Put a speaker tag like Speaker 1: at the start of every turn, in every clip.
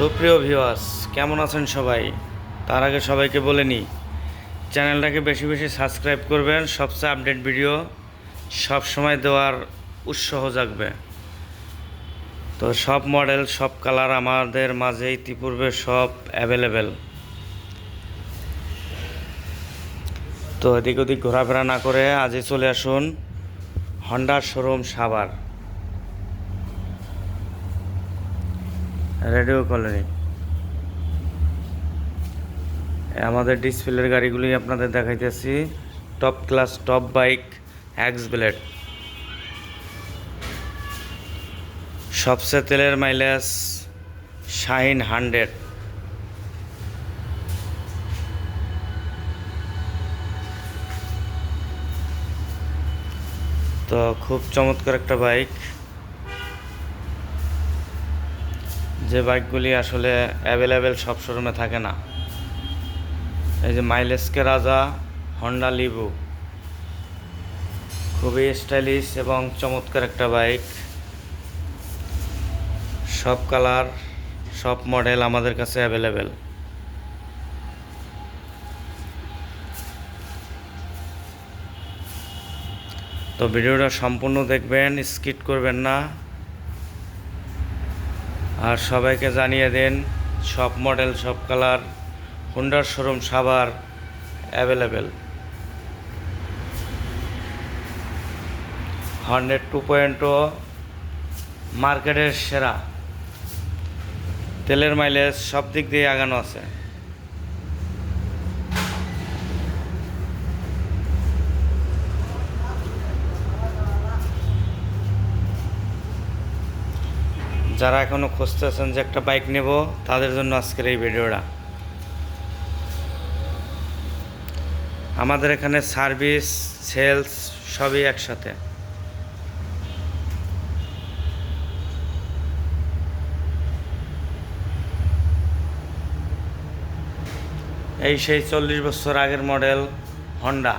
Speaker 1: সুপ্রিয় ভিউয়ার্স, কেমন আছেন সবাই? তার আগে সবাইকে বলে নিই চ্যানেলটাকে বেশি বেশি সাবস্ক্রাইব করবেন, সবচেয়ে আপডেট ভিডিও সব সময় দেওয়ার উৎসাহ জাগবে। তো সব মডেল, সব কালার আমাদের মাঝে ইতিপূর্বে সব অ্যাভেলেবেল। তো এদিক ওদিক ঘোরাফেরা না করে আজই চলে আসুন হন্ডার শোরুম সাভার। রেডিও কলোনি আমাদের ডিসপ্লের গাড়িগুলি আপনাদের দেখাইতেছি। Top class top bike X blade সবচেয়ে তেলের মাইলেজ শাহিন হান্ড্রেড। তো খুব চমৎকার একটা বাইক যে বাইকগুলি আসলে অ্যাভেলেবেল সব শোরুমে থাকে না। এই যে মাইলেজকে রাজা হন্ডা লিবু খুবই স্টাইলিশ এবং চমৎকার একটা বাইক। সব কালার সব মডেল আমাদের কাছে অ্যাভেলেবেল তো ভিডিওটা সম্পূর্ণ দেখবেন স্কিট করবেন না। আর সবাইকে জানিয়ে দেন, সব মডেল, সব কালার হুন্ডার শোরুম সাবার অ্যাভেলেবেল হান্ড্রেড টু পয়েন্টও মার্কেটের সেরা। তেলের মাইলেজ সব দিক দিয়ে আগানো আছে। যারা এখনও খুঁজতেছেন যে একটা বাইক নেব, তাদের জন্য আজকের এই ভিডিওটা। আমাদের এখানে সার্ভিস সেলস সবই একসাথে। এই সেই চল্লিশ বছর আগের মডেল হন্ডা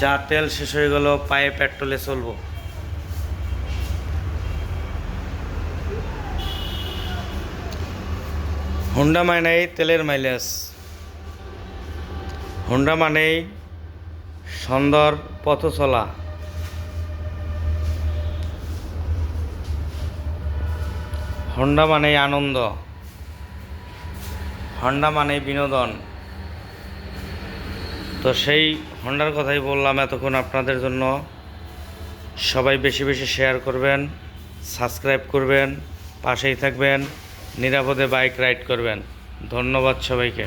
Speaker 1: যা তেল শেষ হয়ে গেল, পায়ে পেট্রোলে চলবো। হুন্ডা মানেই তেলের মাইলেজ। হুন্ডা মানেই সুন্দর পথ চলা। হন্ডা মানেই আনন্দ। হন্ডা মানেই বিনোদন। তো সেই হন্ডার কথাই বললাম এতক্ষণ আপনাদের জন্য। সবাই বেশি বেশি শেয়ার করবেন সাবস্ক্রাইব করবেন, পাশেই থাকবেন। নিরাপদে বাইক রাইড করবেন। ধন্যবাদ সবাইকে।